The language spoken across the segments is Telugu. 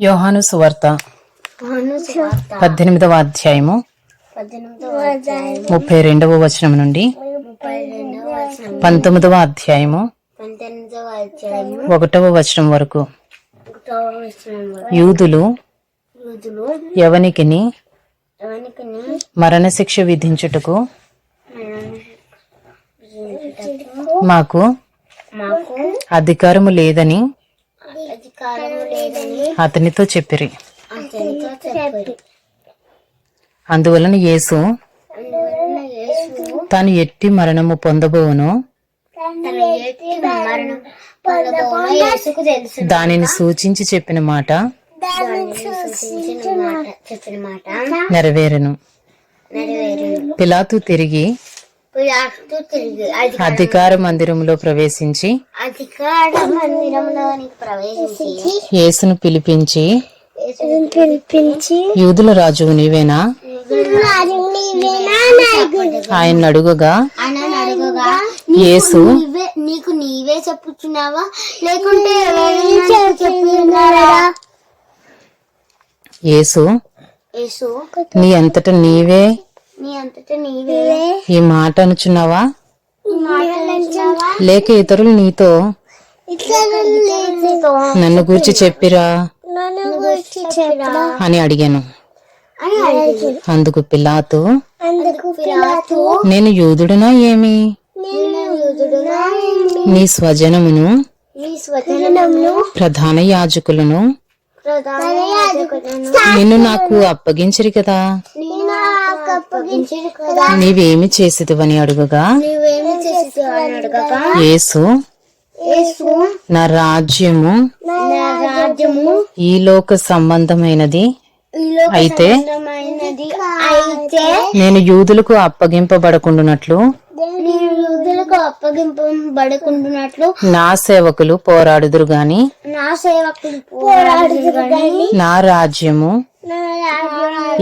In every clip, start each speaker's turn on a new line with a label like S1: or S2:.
S1: యోహాను సువార్త పద్దెనిమిదవ అధ్యాయము ముప్పై రెండవ వచనం నుండి పంతొమ్మిదవ అధ్యాయము ఒకటవ వచనం వరకు. యూదులు ఎవనికిని మరణశిక్ష విధించుటకు మాకు అధికారము లేదని
S2: లేదని
S1: అతనితో చెప్పిరి.
S2: అతనితో చెప్పారు.
S1: అందువలన యేసు తాను ఎట్టి మరణము పొందబోవును? దానిని సూచించి చెప్పిన మాట నెరవేరెను.
S2: నెరవేరు
S1: పిలాతు తిరిగి అధికార మందిరములో ప్రవేశించి
S2: అధికార మందిరంలోనికి ప్రవేశించి
S1: యేసును పిలిపించి
S2: పిలిపించి
S1: యూదుల రాజు నీవేనా ఆయన అడుగగా యేసు
S2: నీకు నీవే చెప్పుచున్నావా? లేకుంటే
S1: యేసు నీ అంతటా నీవే ఈ మాట అనుచున్నావా? లేక ఇతరులు నీతో నన్ను గూర్చి చెప్పిరా? అని అడిగాను. అందుకు పిలాతు
S2: పిలాతు
S1: నేను యూదుడునా ఏమి? నీ స్వజనమును ప్రధాన యాజకులను నిన్ను నాకు అప్పగించరు కదా
S2: నేను నాకు అప్పగించరు కదా
S1: నీవేమి చేసేదివని అడుగగా? యేసు. నా రాజ్యము. ఈ లోక సంబంధమైనది. అయితే నేను యూదులకు అప్పగింపబడకుండునట్లు
S2: అప్పగింపబడుకుంటున్నట్లు
S1: నా సేవకులు పోరాడుదురు గాని
S2: నా సేవకులు పోరాడుదురు కానీ
S1: నా రాజ్యము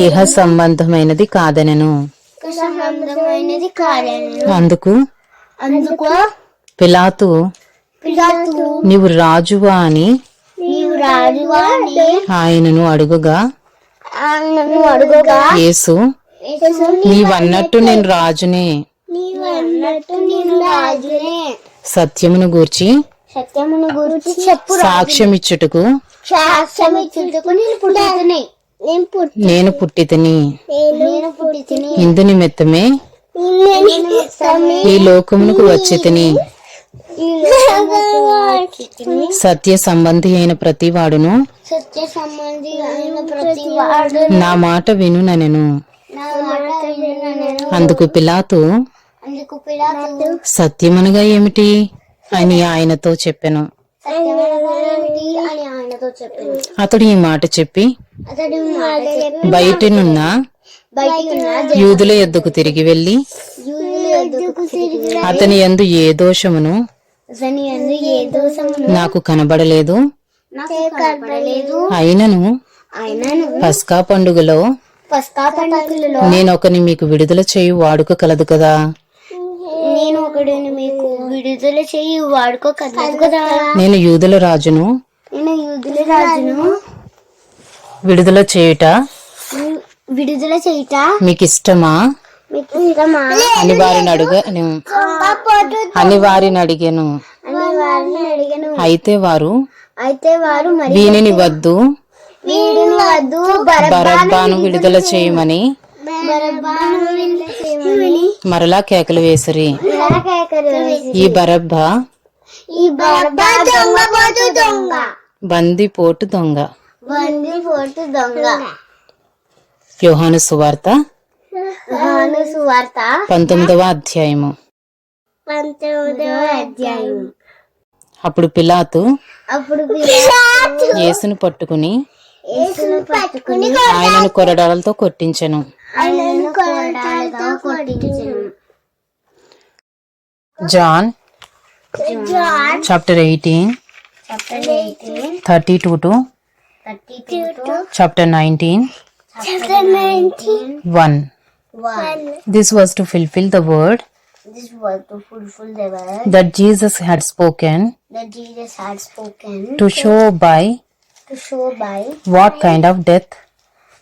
S1: ఇహ సంబంధమైనది కాదనెను.
S2: సంబంధమైనది
S1: అందుకు?
S2: అందుకు?
S1: పిలాతు
S2: పిలాతు.
S1: నీవు రాజువా అని
S2: నీవు రాజువా అని
S1: ఆయనను అడుగుగా
S2: ఆయనను అడుగుగా
S1: యేసు నీవన్నట్టు నేను రాజునే.
S2: నేను
S1: సత్యమును గూర్చి
S2: సత్యమును గురించి చెప్పు
S1: సాక్ష్యమిచ్చుటకు
S2: సాక్ష్యం ఇచ్చుటకు నేను నేను పుట్టి
S1: నేను పుట్టితిని.
S2: నేను పుట్టితని.
S1: ఇందు నిమిత్తమే
S2: నేను మొత్తమే
S1: ఈ లోకమునకు వచ్చి తిని సత్య సంబంధి అయిన
S2: ప్రతి వాడు
S1: నా మాట వినుననెను
S2: నా మాట వినను
S1: అందుకు పిలాతు
S2: అందుకు పిలాతు
S1: సత్యమనగా ఏమిటి? అని ఆయనతో చెప్పెను
S2: సత్యమనగా ఏమిటి అని ఆయనతో చెప్పింది
S1: అతడు ఈ మాట చెప్పి
S2: అతడు మాట చెప్పి
S1: బయటనున్న యూదుల ఎద్దుకు తిరిగి
S2: తిరిగి
S1: అతని యందు ఏ దోషమును నాకు కనబడలేదు. అయినను
S2: ఆయనను
S1: పస్కా పండుగలో నేను ఒకని మీకు విడుదల చేయు వాడుక కలదు కదా.
S2: నేను ఒకడిని మీకు విడుదల చేయి వాడుకో కదా.
S1: నేను యూదుల రాజును
S2: రాజును
S1: విడుదల చేయుట
S2: విడుదల చేయుట
S1: మీకు ఇష్టమా
S2: మీకు ఇష్టమా
S1: అని వారిని అడుగను. అని వారిని అడిగాను. అయితే వారు
S2: అయితే వారు
S1: వీనిని వద్దు. బరబ్బాను విడుదల చేయమని మరలా కేకలు వేసిరి. ఈ బరబ్బా
S2: ఈ బరబ్బా దొంగ దొంగ.
S1: బందిపోటు దొంగ.
S2: బంది పోటు దొంగ.
S1: యోహాను సువార్త
S2: యోహాను సువార్త.
S1: పంతొమ్మిదవ అధ్యాయము.
S2: పంతొమ్మిదవ అధ్యాయం
S1: అప్పుడు పిలాతు
S2: అప్పుడు పిలాతు
S1: యేసును పట్టుకుని
S2: యేసును పట్టుకుని
S1: ఆయనను కొరడాలతో కొట్టించెను.
S2: ఆయనను కొరడాలతో కొట్టించెను.
S1: John
S2: John
S1: chapter eighteen
S2: Chapter 18.
S1: 32 to
S2: 32
S1: to chapter
S2: 19. Chapter 19.
S1: 1.
S2: 1.
S1: This was to fulfill the word
S2: This was to fulfill the word
S1: that Jesus had spoken
S2: that Jesus had spoken
S1: to show by
S2: to show by
S1: what kind of death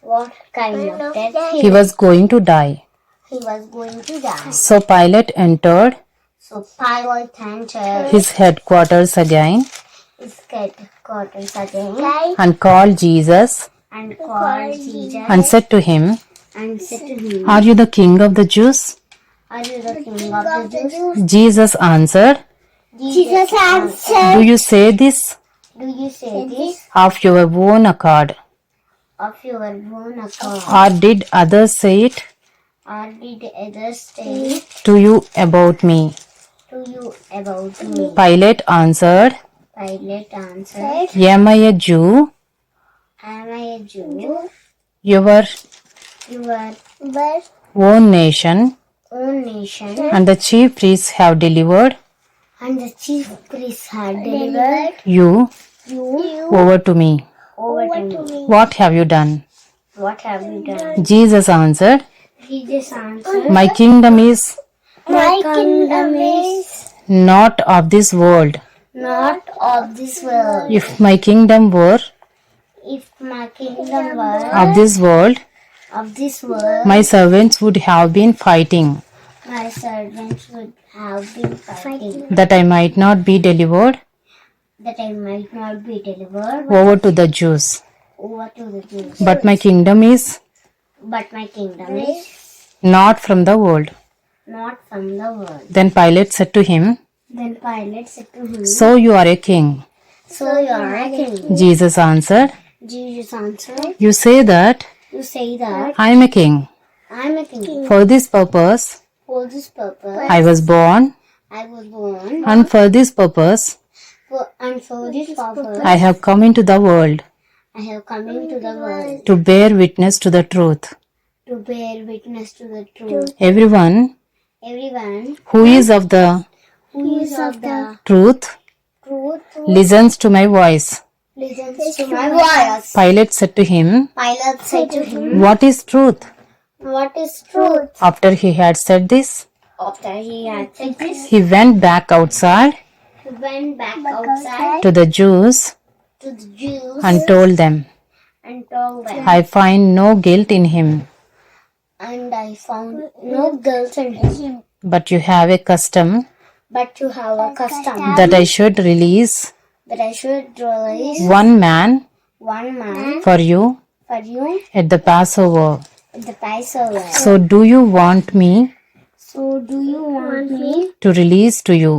S2: what kind of death
S1: he he was going to die.
S2: he was going to die.
S1: So Pilate entered
S2: So Pilate entered
S1: his headquarters again
S2: his headquarters again
S1: and called Jesus.
S2: And called Jesus.
S1: And said to him,
S2: and said to him,
S1: Are you the king of the Jews?
S2: Are you the king of the Jews?
S1: Jesus answered,
S2: Jesus answered,
S1: Do you say this?
S2: Do you say this?
S1: of your own accord,
S2: of your own accord,
S1: or did others say it?
S2: Or did others say
S1: to you about me?
S2: to you about me?
S1: Pilate answered,
S2: Pilate answered,
S1: Am I a Jew?
S2: Am I a Jew?
S1: Your
S2: Your
S1: own nation
S2: own nation
S1: and the chief priests have delivered
S2: and the chief priests have delivered
S1: you
S2: you
S1: over to me.
S2: over to me.
S1: What have you done?
S2: What have you done?
S1: Jesus answered,
S2: Jesus answered,
S1: My kingdom is
S2: My kingdom is
S1: not of this world.
S2: Not of this world.
S1: If my kingdom were
S2: If my kingdom were
S1: of this world,
S2: of this world,
S1: my servants would have been fighting
S2: my servants would have been fighting
S1: that I might not be delivered
S2: that I might not be delivered
S1: over to the Jews.
S2: over to the Jews.
S1: But my kingdom is
S2: But my kingdom is
S1: not from the world.
S2: not from the world.
S1: Then Pilate said to him,
S2: Then Pilate said to him,
S1: So you are a king.
S2: So you are a king.
S1: Jesus answered,
S2: Jesus answered,
S1: You say that
S2: You say that
S1: I am a king.
S2: I am a king.
S1: For this purpose
S2: For this purpose
S1: I was born,
S2: I was born,
S1: and for this purpose
S2: for, and for this purpose
S1: I have come into the world
S2: I have come into the world
S1: to bear witness to the truth.
S2: to bear witness to the truth.
S1: Everyone
S2: Everyone
S1: who is of the
S2: is of the
S1: truth
S2: truth
S1: listens to my voice.
S2: listens to my voice.
S1: Pilate said to him,
S2: Pilate said to him,
S1: What is truth?
S2: What is truth?
S1: After he had said this,
S2: After he had said this,
S1: he went back outside
S2: he went back outside
S1: to the Jews
S2: to the Jews
S1: and told them,
S2: and told them,
S1: I find no guilt in him,
S2: and I found no guilt in him.
S1: but you have a custom
S2: But you have a custom
S1: that I should release
S2: that I should release
S1: one man
S2: one man
S1: for you
S2: for you
S1: at the Passover.
S2: at the Passover.
S1: So, do you want me
S2: So, do you want me
S1: to release to you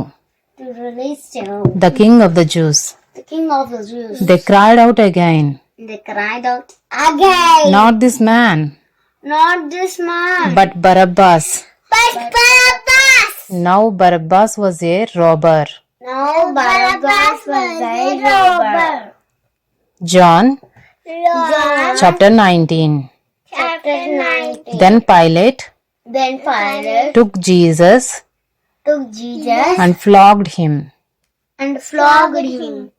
S2: to release you,
S1: the King of the Jews?
S2: the King of the Jews?
S1: They cried out again,
S2: They cried out again,
S1: Not this man,
S2: not this man,
S1: but Barabbas.
S2: but Barabbas.
S1: Now Barabbas was a robber.
S2: Now Barabbas was a robber.
S1: John
S2: John
S1: chapter 19.
S2: chapter 19.
S1: Then Pilate
S2: Then Pilate
S1: took Jesus
S2: took Jesus
S1: and flogged him
S2: and flogged him